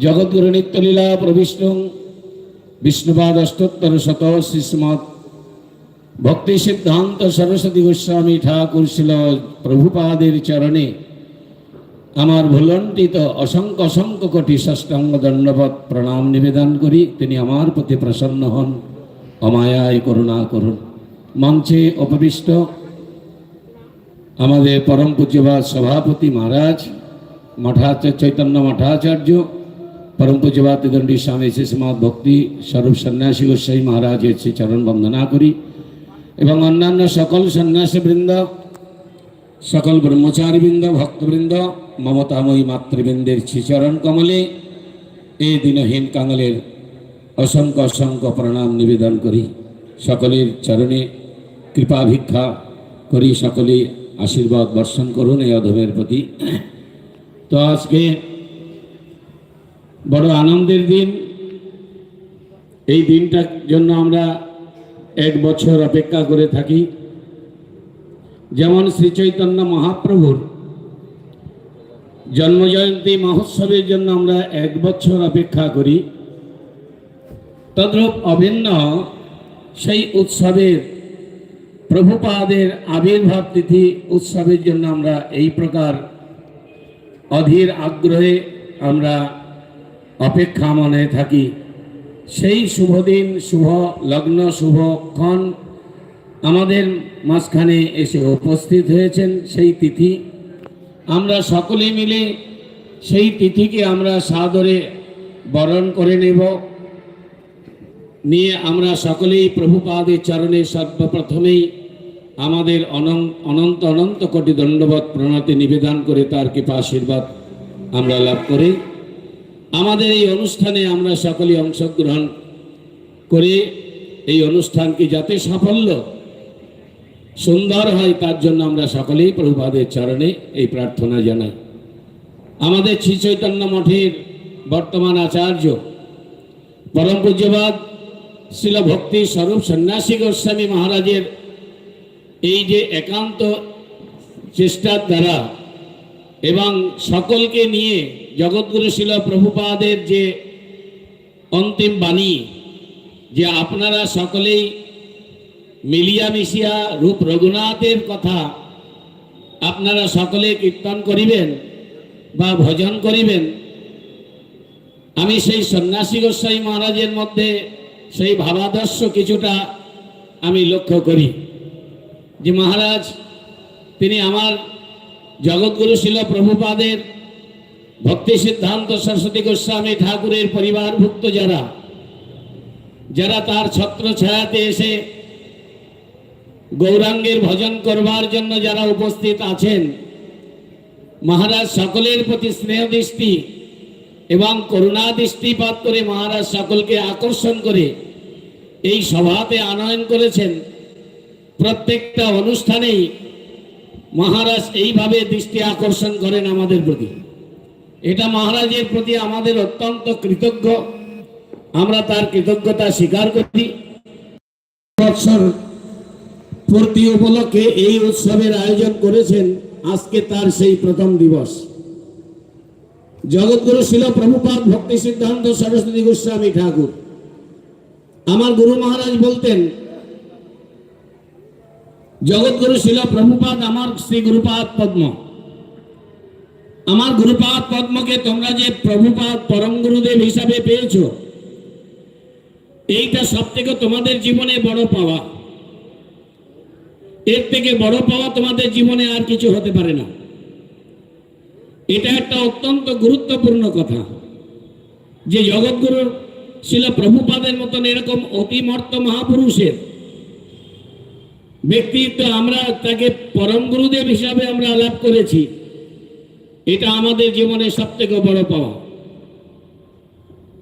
জগদ্গুরু নিত্যলীলা প্রবিষ্ণু, বিষ্ণুপাদ অষ্টোত্তর শত শ্রীশ্রীমৎ ভক্তি সিদ্ধান্ত সরস্বতী গোস্বামী ঠাকুর শিল প্রভুপাদের চরণে আমার ভুলন্টিত অসংখ্য অসংখ্য কোটি ষষ্ঠাঙ্গ দণ্ডবত প্রণাম নিবেদন করি। তিনি আমার প্রতি প্রসন্ন হন। অমায়ায় করুণা করুন। মঞ্চে উপবিষ্ট আমাদের পরম পূজ্যবাদ সভাপতি মহারাজ মঠাচার্য চৈতন্য মঠাচার্য পরম পূজ্যবাদ দণ্ডী স্বামী শিশুমাত ভক্তি স্বরূপ সন্ন্যাসী গোস্বাই মহারাজের শ্রী চরণ বন্দনা করি এবং অন্যান্য সকল সন্ন্যাসীবৃন্দ সকল ব্রহ্মচারীবৃন্দ ভক্তবৃন্দ মমতাময়ী মাতৃবৃন্দের শ্রীচরণ কমলে এই দিনহীন কাঙালের অসংখ্য অসংখ্য প্রণাম নিবেদন করি সকলের চরণে কৃপা ভিক্ষা করি সকলে আশীর্বাদ বর্ষণ করুন এই অধমের প্রতি। তো আজকে বড় আনন্দের দিন। এই দিনটার জন্য আমরা এক বছর অপেক্ষা করে থাকি। যেমন শ্রী চৈতন্য মহাপ্রভুর জন্মজয়ন্তী মহোৎসবের জন্য আমরা এক বছর অপেক্ষা করি। তদ্রূপ অভিন্ন সেই উৎসবের প্রভুপাদের আবির্ভাব তিথি উৎসবের জন্য আমরা এই প্রকার অধীর আগ্রহে আমরা অপেক্ষা মনে থাকি। সেই শুভদিন, শুভ লগ্ন শুভক্ষণ আমাদের মাঝখানে এসে উপস্থিত হয়েছেন সেই তিথি। আমরা সকলে মিলে সেই তিথিকে আমরা সাদরে বরণ করে নেব। নিয়ে আমরা সকলেই প্রভুপাদের চরণে সর্বপ্রথমেই আমাদের অনন্ত অনন্ত কোটি দণ্ডবত প্রণতি নিবেদন করে তার কৃপা আশীর্বাদ আমরা লাভ করি। আমাদের এই অনুষ্ঠানে আমরা সকলে অংশগ্রহণ করে। এই অনুষ্ঠানকে যাতে সাফল্য সুন্দর হয়, তার জন্য আমরা সকলেই প্রভুপাদের চরণে এই প্রার্থনা জানাই। আমাদের শ্রী চৈতন্য মঠের বর্তমান আচার্য পরম পূজ্যবাদ শিল ভক্তি স্বরূপ সন্ন্যাসী গোস্বামী মহারাজের এই যে একান্ত চেষ্টার দ্বারা এবং সকলকে নিয়ে জগৎগুরু শিল প্রভুপাদের যে অন্তিম বাণী, যে আপনারা সকলেই মিলিয়া মিশিয়া রূপ রঘুনাথের কথা আপনারা সকলে কীর্তন করিবেন বা ভজন করিবেন, আমি সেই সন্ন্যাসী গোস্বাই মহারাজের মধ্যে সেই ভাবাদর্শ কিছুটা আমি লক্ষ্য করি যে মহারাজ, তিনি আমার জগৎগুরু শিল প্রভুপাদের ভক্তি সিদ্ধান্ত সরস্বতী গোস্বামী ঠাকুরের পরিবারভুক্ত যারা যারা তার ছত্র ছায়াতে এসে গৌরাঙ্গের ভজন করবার জন্য যারা উপস্থিত আছেন, মহারাজ সকলের প্রতি স্নেহ দৃষ্টি এবং করুণা দৃষ্টিপাত করে মহারাজ সকলকে আকর্ষণ করে এই সভাতে আনয়ন করেছেন। প্রত্যেকটা অনুষ্ঠানেই মহারাজ এইভাবে দৃষ্টি আকর্ষণ করেন আমাদের প্রতি। এটা মহারাজের প্রতি আমাদের অত্যন্ত কৃতজ্ঞ। আমরা তার কৃতজ্ঞতা স্বীকার করি। বৎসর পূর্তি উপলক্ষে এই উৎসবের আয়োজন করেছেন আজকে তার সেই প্রথম দিবস। জগৎগুরু শিল প্রভুপাদ ভক্তি সিদ্ধান্ত সরস্বতী গোস্বামী ঠাকুর। আমার গুরু মহারাজ বলতেন, জগৎগুরু শিল প্রভুপাদ, আমার শ্রী গুরুপাদ পদ্ম। আমার গুরুপাদ পদ্মকে তোমরা যে প্রভুপাদ পরম গুরুদেব হিসাবে পেয়েছ, এইটা সব থেকে তোমাদের জীবনে বড় পাওয়া। এর থেকে বড় পাওয়া তোমাদের জীবনে আর কিছু হতে পারে না। এটা একটা অত্যন্ত গুরুত্বপূর্ণ কথা যে জগৎগুরুর শিল প্রভুপাদের মতন এরকম অতিমর্ত মহাপুরুষের ব্যক্তিত্ব আমরা তাকে পরম গুরুদেব হিসাবে আমরা আলাপ করেছি। এটা আমাদের জীবনে সব থেকে বড় পাওয়া।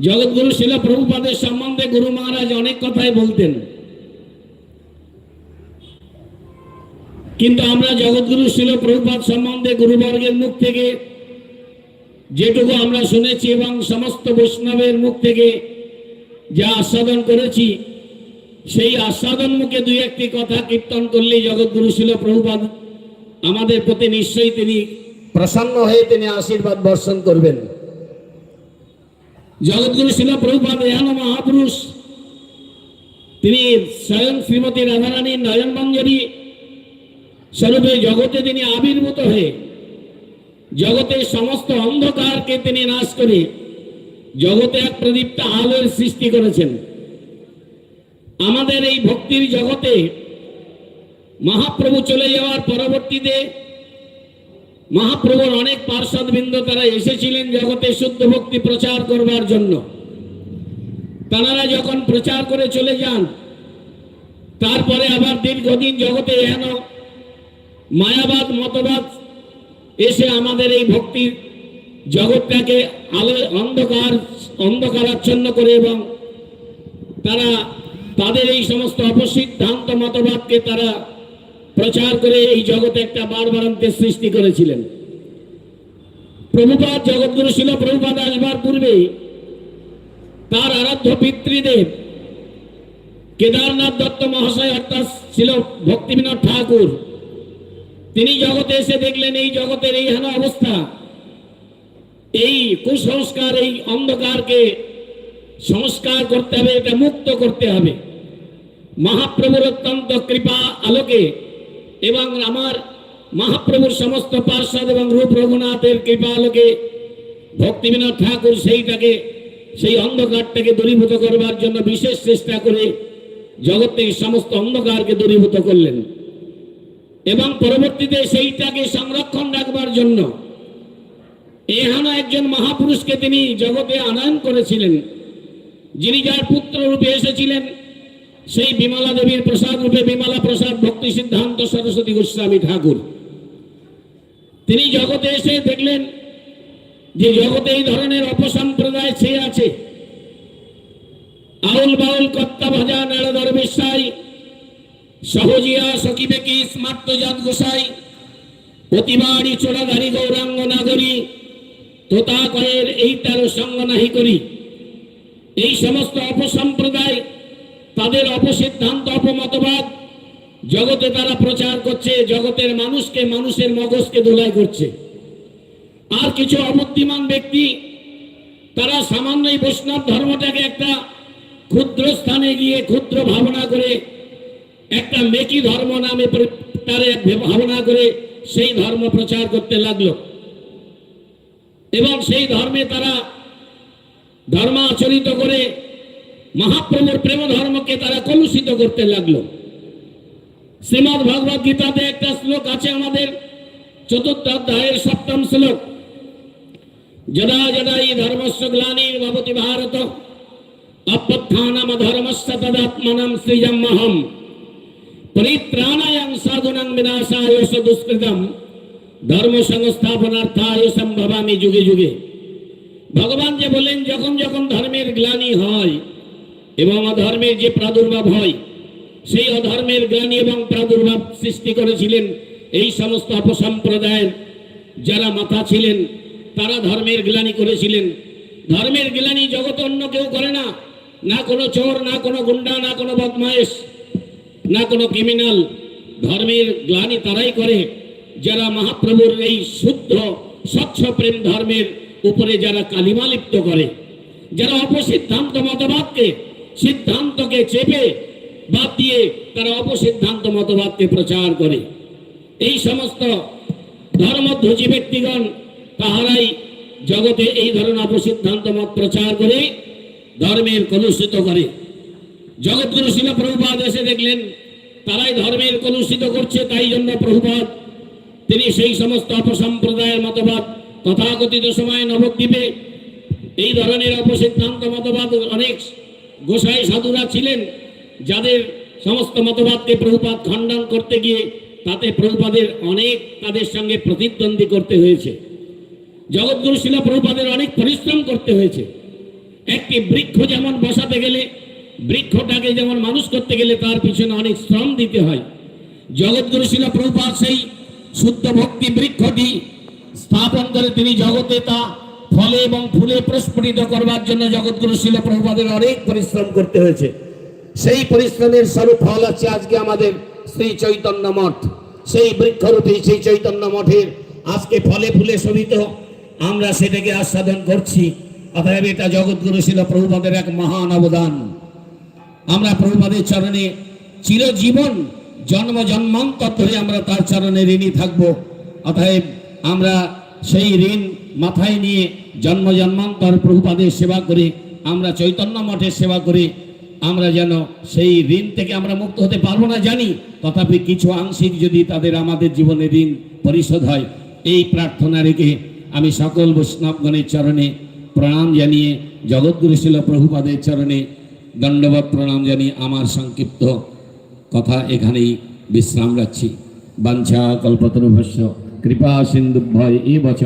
জগৎগুরু শিল প্রভুপাদের সম্বন্ধে গুরু মহারাজ অনেক কথাই বলতেন। কিন্তু আমরা জগৎগুরু শিল প্রভুপাদ সম্বন্ধে গুরুবর্গের মুখ থেকে যেটুকু আমরা শুনেছি এবং সমস্ত বৈষ্ণবের মুখ থেকে যা আস্বাদন করেছি, সেই আস্বাদন মুখে দুই একটি কথা কীর্তন করলেই জগৎগুরু শিল প্রভুপাদ আমাদের প্রতি নিশ্চয়ই তিনি প্রসন্ন হয়ে তিনি আশীর্বাদ বর্ষণ করবেন। জগৎগুরু শিল প্রভুপাদ মহাপুরুষ। তিনি স্বয়ং শ্রীমতী রাধারানী নয়ন মঞ্জরি স্বরূপে জগতে তিনি আবির্ভূত হয়ে, জগতের সমস্ত অন্ধকারকে তিনি নাশ করে জগতে এক প্রদীপ্ত আলোর সৃষ্টি করেছেন। আমাদের এই ভক্তির জগতে মহাপ্রভু চলে যাওয়ার পরবর্তীতে মহাপ্রভুর অনেক পার্শ্বদবৃন্দ তারা এসেছিলেন জগতে শুদ্ধ ভক্তি প্রচার করবার জন্য। তারা যখন প্রচার করে চলে যান, তারপরে আবার দীর্ঘদিন জগতে হেন মায়াবাদ, মতবাদ এসে আমাদের এই ভক্তির জগৎটাকে আলো, অন্ধকার, অন্ধকারাচ্ছন্ন করে এবং তারা তাদের এই সমস্ত অপসিদ্ধান্ত মতবাদকে তারা প্রচার করে এই জগতে একটা বারবারান্তের সৃষ্টি করেছিলেন। প্রভুপাদ জগৎগুরু ছিল, প্রভুপাদ আসবার পূর্বে তার আরাধ্য পিতৃদেব কেদারনাথ দত্ত মহাশয়, অর্থাৎ ছিল ভক্তিবিনোদ ঠাকুর। তিনি জগতে এসে দেখলেন, এই জগতের এই হেন অবস্থা, এই কুসংস্কার, এই অন্ধকারকে সংস্কার করতে হবে, এটা মুক্ত করতে হবে। মহাপ্রভুর অত্যন্ত কৃপা আলোকে এবং আমার মহাপ্রভুর সমস্ত পার্ষদ এবং রূপ রঘুনাথের কৃপা আলোকে ভক্তিবিনোদ ঠাকুর সেইটাকে, সেই অন্ধকারটাকে দূরীভূত করবার জন্য বিশেষ চেষ্টা করে জগৎ থেকে সমস্ত অন্ধকারকে দূরীভূত করলেন। এবং পরবর্তীতে সেইটাকে সংরক্ষণ রাখবার জন্য এহানো একজন মহাপুরুষকে তিনি জগতে আনয়ন করেছিলেন, যিনি যার পুত্র রূপে এসেছিলেন। সেই বিমলা দেবীর প্রসাদ রূপে বিমলা প্রসাদ ভক্তি সিদ্ধান্ত সরস্বতী গোস্বামী ঠাকুর। তিনি জগতে এসে দেখলেন যে জগতে এই ধরনের অপসম্প্রদায় ছেয়ে আছে। আউল বাউল কর্তা ভাজা নেড়দর বিশ্বাই সহজিয়া সকিবে কি স্মার্তজাত গোসাই প্রতিবাড়ি চোড়াধারী গৌরাঙ্গ নাগরী, তোতা কয়ের এই তেরো সঙ্গ নাহি করি। এই সমস্ত অপসম্প্রদায় তাদের অপসিদ্ধান্ত অপমতবাদ জগতে তারা প্রচার করছে, জগতের মানুষকে, মানুষের মগজকে দোলাই করছে। আর কিছু অবুদ্ধিমান ব্যক্তি, তারা সামান্য এই বৈষ্ণব ধর্মটাকে একটা ক্ষুদ্র স্থানে গিয়ে ক্ষুদ্র ভাবনা করে, একটা মেকি ধর্ম নামে তার ভাবনা করে সেই ধর্ম প্রচার করতে লাগল। এবং সেই ধর্মে তারা ধর্মাচরিত করে মহাপ্রভুর প্রেম ধর্মকে তারা কলুষিত করতে লাগল। শ্রীমদ ভগবত গীতাতে একটা শ্লোক আছে আমাদের, চতুর্থ অধ্যায়ের সপ্তম শ্লোক। যদা যদা ই ধর্মস্য গ্লানির ভবতি ভারত অভ্যুত্থানম ধর্মস্য তদাত্মনম সৃজমহম পরিত্রাণায়াং সাধুনাং বিনাশায় দুষ্কৃতম ধর্ম সংস্থাপনার্থায় সম্ভবামি যুগে যুগে। ভগবান যে বলেন, যখন যখন ধর্মের গ্লানি হয় এবং অধর্মের যে প্রাদুর্ভাব হয়, সেই অধর্মের গ্লানি এবং প্রাদুর্ভাব সৃষ্টি করেছিলেন এই সমস্ত অপসম্প্রদায়ের যারা মাথা ছিলেন, তারা ধর্মের গ্লানি করেছিলেন। ধর্মের গ্লানি জগৎ অন্য কেউ করে না। না কোনো চোর, না কোনো গুন্ডা, না কোনো বদমায়েশ, না কোনো ক্রিমিনাল ধর্মের গ্লানি তারাই করে। যারা মহাপ্রভুর এই শুদ্ধ, স্বচ্ছ প্রেম ধর্মের উপরে যারা কালিমা লিপ্ত করে, যারা অপসিদ্ধান্ত মতবাদকে সিদ্ধান্তকে চেপে বাদ দিয়ে তারা অপসিদ্ধান্ত মতবাদকে প্রচার করে। এই সমস্ত ধর্মধ্বজী ব্যক্তিগণ তাহারাই জগতে এই ধরনের অপসিদ্ধান্ত মত প্রচার করে ধর্মের কলুষিত করে। জগৎগুরু শিল প্রভুপাদ এসে দেখলেন, তারাই ধর্মের কলুষিত করছে, তাই জন্য প্রভুপাদ, তিনি সেই সমস্ত অপসম্প্রদায়ের মতবাদ তথাকথিত সময় নবদ্বীপে এই ধরনের অপসিদ্ধান্ত মতবাদ অনেক গোসাই সাধুরা ছিলেন, যাদের সমস্ত মতবাদকে প্রভুপাদ খণ্ডন করতে গিয়ে তাতে প্রভুপাদের অনেক তাদের সঙ্গে প্রতিদ্বন্দ্বী করতে হয়েছে। জগৎগুরু শিলা প্রভুপাদের অনেক পরিশ্রম করতে হয়েছে। একটি বৃক্ষ যেমন বসাতে গেলে, বৃক্ষটাকে যেমন মানুষ করতে গেলে তার পিছনে অনেক শ্রম দিতে হয়, জগৎগুরু শিলা প্রভুপাদ সেই শুদ্ধ ভক্তি বৃক্ষটি স্থাপন করে তিনি জগতে তা ফলে এবং ফুলে প্রস্ফুটিত করবার জন্য জগৎগুরু শিল প্রভুপাদের অনেক পরিশ্রম করতে হয়েছে। সেই পরিশ্রমের স্বরূপ ফল আছে আজকে আমাদের শ্রী চৈতন্য মঠ। সেই বৃক্ষরূপী সেই চৈতন্য মঠের আজকে ফলে ফুলে শোভিত। আমরা সেটাকে আস্বাদন করছি। অতএব এটা জগৎগুরু ছিল প্রভুপাদের এক মহান অবদান। আমরা প্রভুপাদের চরণে চিরজীবন জন্ম জন্মান্তর ধরে আমরা তার চরণে ঋণী থাকব। অতএব আমরা সেই ঋণ মাথায় নিয়ে জন্ম জন্মান্তর প্রভুপাদের সেবা করে, আমরা চৈতন্য মঠের সেবা করে, আমরা যেন সেই ঋণ থেকে আমরা মুক্ত হতে পারব না জানি, তথাপি কিছু আংশিক যদি তাদের আমাদের জীবনে ঋণ পরিশোধ হয়, এই প্রার্থনা রেখে আমি সকল বৈষ্ণবগণের চরণে প্রণাম জানিয়ে, জগৎগুরু শিল প্রভুপাদের চরণে দণ্ডবত প্রণাম জানিয়ে আমার সংক্ষিপ্ত কথা এখানেই বিশ্রাম রাখছি। বাঞ্ছা কল্পতরুভস্য, কৃপা সিন্ধুভয় এ বচ।